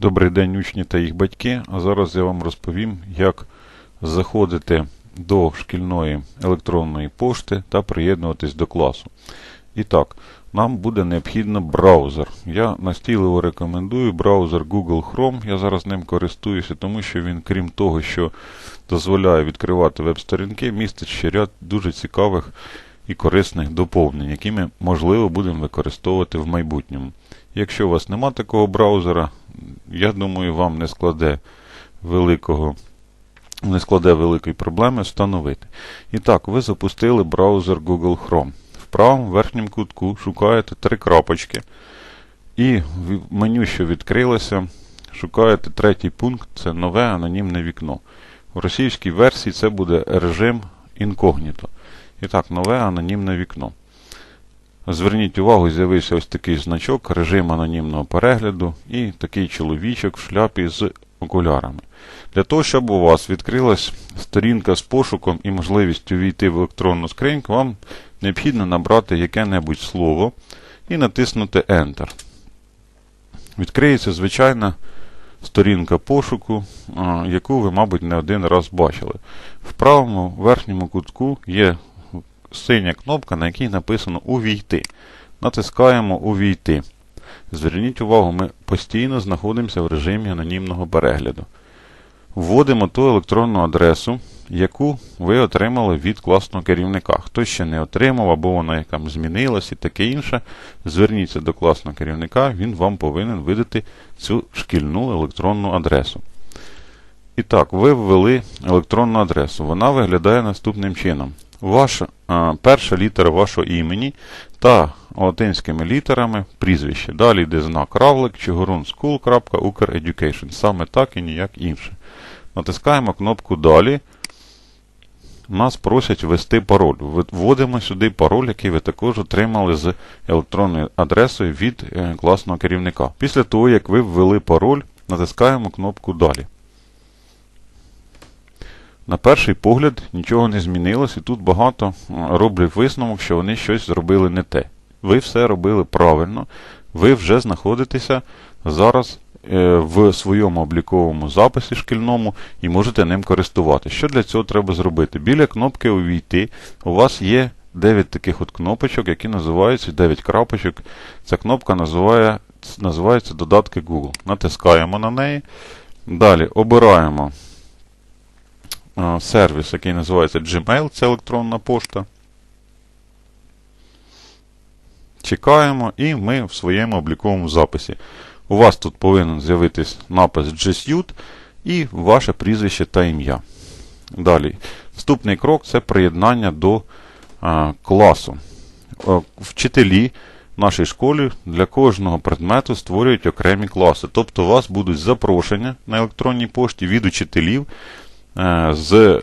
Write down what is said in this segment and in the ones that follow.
Добрий день, учні та їх батьки. А зараз я вам розповім, як заходити до шкільної електронної пошти та приєднуватись до класу. І так, нам буде необхідно браузер. Я настійливо рекомендую браузер Google Chrome. Я зараз ним користуюся, тому що він, крім того, що дозволяє відкривати веб-сторінки, містить ще ряд дуже цікавих і корисних доповнень, які ми, можливо, будемо використовувати в майбутньому. Якщо у вас нема такого браузера, я думаю, вам не складе великого, не складе великої проблеми встановити. І так, ви запустили браузер Google Chrome. В правому верхньому кутку шукаєте три крапочки. І в меню, що відкрилося, шукаєте третій пункт це нове анонімне вікно. В російській версії це буде режим інкогніто. І так, нове анонімне вікно. Зверніть увагу, з'явився ось такий значок, режим анонімного перегляду і такий чоловічок в шляпі з окулярами. Для того, щоб у вас відкрилась сторінка з пошуком і можливістю війти в електронну скриньку, вам необхідно набрати яке-небудь слово і натиснути Enter. Відкриється звичайна сторінка пошуку, яку ви, мабуть, не один раз бачили. В правому верхньому кутку є синя кнопка, на якій написано Увійти. Натискаємо Увійти. Зверніть увагу, ми постійно знаходимося в режимі анонімного перегляду. Вводимо ту електронну адресу, яку ви отримали від класного керівника. Хто ще не отримав, або вона якам змінилась і таке інше, зверніться до класного керівника, він вам повинен видати цю шкільну електронну адресу. І так, ви ввели електронну адресу. Вона виглядає наступним чином. Ваша а, перша літера вашого імені та латинськими літерами прізвище. Далі йде знак равлик чигирунскул.ukreducation. Саме так і ніяк інше. Натискаємо кнопку Далі. Нас просять ввести пароль. Вводимо сюди пароль, який ви також отримали з електронною адресою від е, класного керівника. Після того, як ви ввели пароль, натискаємо кнопку Далі. На перший погляд нічого не змінилось, і тут багато роблять висновок, що вони щось зробили не те. Ви все робили правильно, ви вже знаходитеся зараз е, в своєму обліковому записі шкільному і можете ним користуватися. Що для цього треба зробити? Біля кнопки Увійти у вас є 9 таких от кнопочок, які називаються 9 крапочок. Ця кнопка називає, називається Додатки Google. Натискаємо на неї. Далі обираємо сервіс, який називається Gmail, це електронна пошта. Чекаємо, і ми в своєму обліковому записі. У вас тут повинен з'явитись напис G Suite і ваше прізвище та ім'я. Далі. Наступний крок це приєднання до а, класу. Вчителі в нашій школі для кожного предмету створюють окремі класи. Тобто у вас будуть запрошення на електронній пошті від учителів Е, з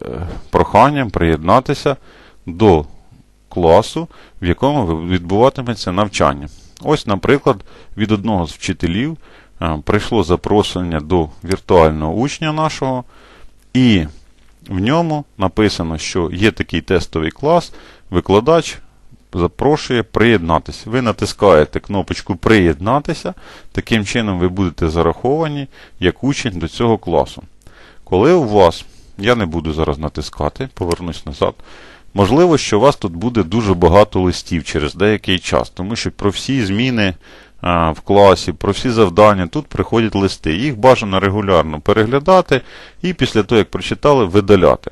проханням приєднатися до класу, в якому відбуватиметься навчання. Ось, наприклад, від одного з вчителів е, прийшло запрошення до віртуального учня нашого, і в ньому написано, що є такий тестовий клас, викладач запрошує приєднатися. Ви натискаєте кнопочку Приєднатися, таким чином ви будете зараховані як учень до цього класу. Коли у вас я не буду зараз натискати, повернусь назад. Можливо, що у вас тут буде дуже багато листів через деякий час, тому що про всі зміни а, в класі, про всі завдання тут приходять листи. Їх бажано регулярно переглядати і після того, як прочитали, видаляти.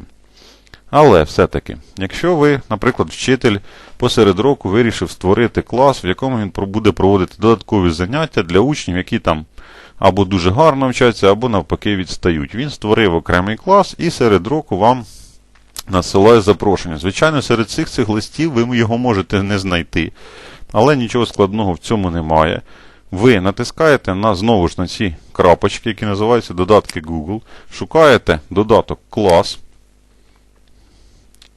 Але все-таки, якщо ви, наприклад, вчитель посеред року вирішив створити клас, в якому він буде проводити додаткові заняття для учнів, які там або дуже гарно вчаться, або навпаки відстають. Він створив окремий клас і серед року вам насилає запрошення. Звичайно, серед цих цих листів ви його можете не знайти. Але нічого складного в цьому немає. Ви натискаєте на знову ж на ці крапочки, які називаються додатки Google, шукаєте додаток клас.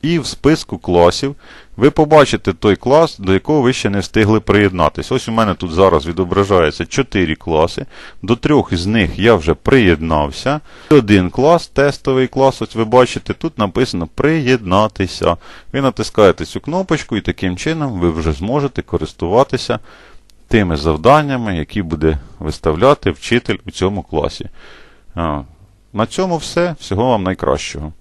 І в списку класів ви побачите той клас, до якого ви ще не встигли приєднатися. Ось у мене тут зараз відображається 4 класи. До трьох із них я вже приєднався. Один клас, тестовий клас, ось ви бачите, тут написано Приєднатися. Ви натискаєте цю кнопочку, і таким чином ви вже зможете користуватися тими завданнями, які буде виставляти вчитель у цьому класі. На цьому все. Всього вам найкращого.